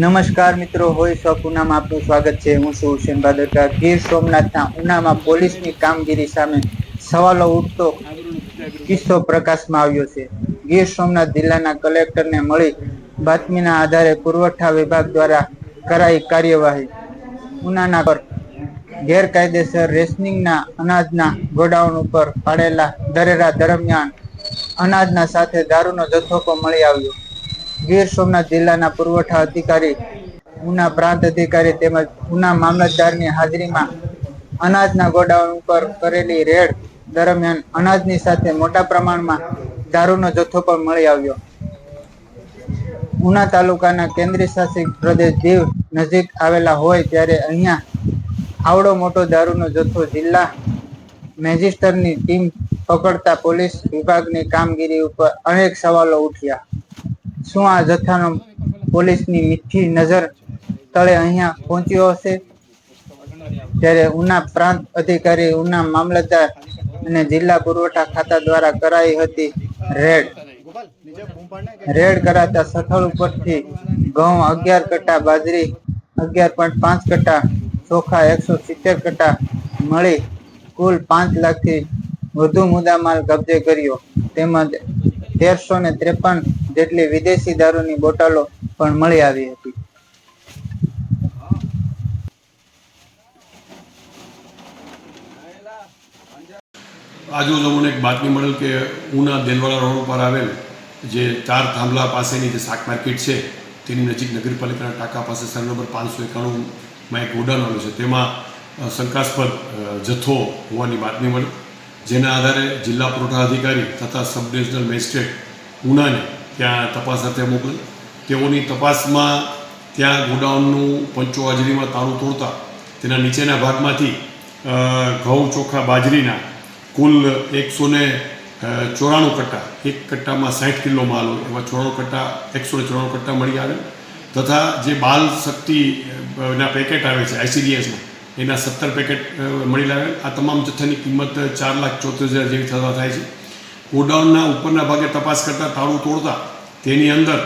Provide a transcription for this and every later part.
નમસ્કાર મિત્રો, હોય સો પૂનામાં આપનું સ્વાગત છે. હું છું હુસેન ભાદરકા. ગીર સોમનાથના ઉનામાં પોલીસની કામગીરી સામે સવાલો ઉઠતો કિસ્સો પ્રકાશમાં આવ્યો છે. ગીર સોમનાથ જિલ્લાના કલેક્ટરને મળી બાતમીના આધારે પુરવઠા વિભાગ દ્વારા કરાઈ કાર્યવાહી. ઉનાના પર ગેરકાયદેસર રેશનિંગના અનાજના ગોડાઉન ઉપર પાડેલા દરેરા દરમિયાન અનાજના સાથે દારૂનો જથ્થો પણ મળી આવ્યો. ગીર સોમનાથ જિલ્લાના પુરવઠા અધિકારી ઉના પ્રાંત અધિકારી તેમજ ઉના મામલતદારની હાજરીમાં અનાજના ગોડાઉન ઉપર કરેલી રેડ દરમિયાન અનાજની સાથે મોટા પ્રમાણમાં દારૂનો જથ્થો પણ મળી આવ્યો. ઉના તાલુકાના કેન્દ્રીય શાસિત પ્રદેશ દીવ નજીક આવેલા હોય ત્યારે અહીંયા આવડો મોટો દારૂનો જથ્થો જિલ્લા મેજિસ્ટરની ટીમ પકડતા પોલીસ વિભાગની કામગીરી ઉપર અનેક સવાલો ઉઠ્યા. શું આ જથ્થાનો પોલીસની મીઠી નજર તળે અહીંયા પહોંચ્યો હશે? ત્યારે ઉના પ્રાંત અધિકારી ઉના મામલતદાર અને જિલ્લા પુરવઠા ખાતા દ્વારા કરાઈ હતી રેડ. રેડ કરાતા સ્થળ ઉપરથી ઘઉં અગિયાર કટ્ટા બાજરી અગિયાર પોઈન્ટ પાંચ કટ્ટા ચોખા એકસો સિત્તેર કટ્ટા મળી કુલ પાંચ લાખથી વધુ મુદ્દામાલ કબજે કર્યો. તેમજ તેરસો ને ત્રેપન જેટલી વિદેશી દારૂની બોટલો પણ મળી આવી હતી. આજુ અમને એક બાતમી મળેલ કે ઉના દેલવાડા રોડ ઉપર આવેલ જે ચાર થાંભલા પાસેની જે શાક માર્કેટ છે, તેની નજીક નગરપાલિકાના ટાંકા પાસે સર નંબર પાંચસો એકાણુંમાં એક ગોડાઉન આવ્યું છે. તેમાં શંકાસ્પદ જથ્થો હોવાની બાતમી મળી. જેના આધારે જિલ્લા પુરવઠા અધિકારી તથા સબ ડિવિઝનલ મેજિસ્ટ્રેટ ઉનાને ત્યાં તપાસ અર્થે મોકલી. તેઓની તપાસમાં ત્યાં ગોડાઉનનું પંચો હાજરીમાં તાળું તોડતા તેના નીચેના ભાગમાંથી ઘઉં ચોખા બાજરીના કુલ એકસો ને ચોરાણું કટ્ટા, એક કટ્ટામાં સાઠ કિલો માલ હોય. એવા ચોરાણું કટ્ટા એકસો ને ચોરાણું કટ્ટા મળી આવે. તથા જે બાલ શક્તિના પેકેટ આવે છે આઈસીડીએસમાં એના સત્તર પેકેટ મળી લાવે આ તમામ જથ્થાની કિંમત ચાર લાખ ચોત્રીસ હજાર જેવી થતા થાય છે. ગોડાઉનના ઉપરના ભાગે તપાસ કરતાં તાળું તોડતા તેની અંદર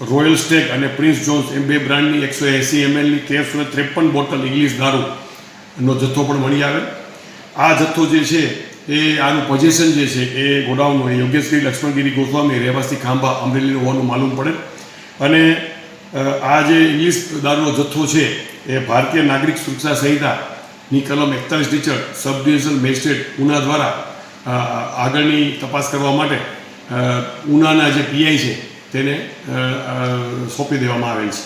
રોયલ સ્ટેક અને પ્રિન્સ જોન્સ એમ બે બ્રાન્ડની એકસો એંસી એમએલની તેરસો ને ત્રેપન બોટલ ઇંગ્લિશ દારૂનો જથ્થો પણ મળી આવે. આ જથ્થો જે છે એ આનું પોઝિશન જે છે એ ગોડાઉનનું એ યોગેશગીરી, લક્ષ્મણગીરી, ગોસ્વામી, રહેવાસી ખાંભા, અમરેલીનું હોવાનું માલુમ પડે. અને આ જે ઇંગ્લિશ દારૂનો જથ્થો છે એ ભારતીય નાગરિક સુરક્ષા સંહિતાની કલમ એકતાલીસ teacher sub divisional magistrate Una દ્વારા આગળની તપાસ કરવા માટે ઉનાના જે પીઆઈ છે તેને સોંપી દેવામાં આવેલ છે.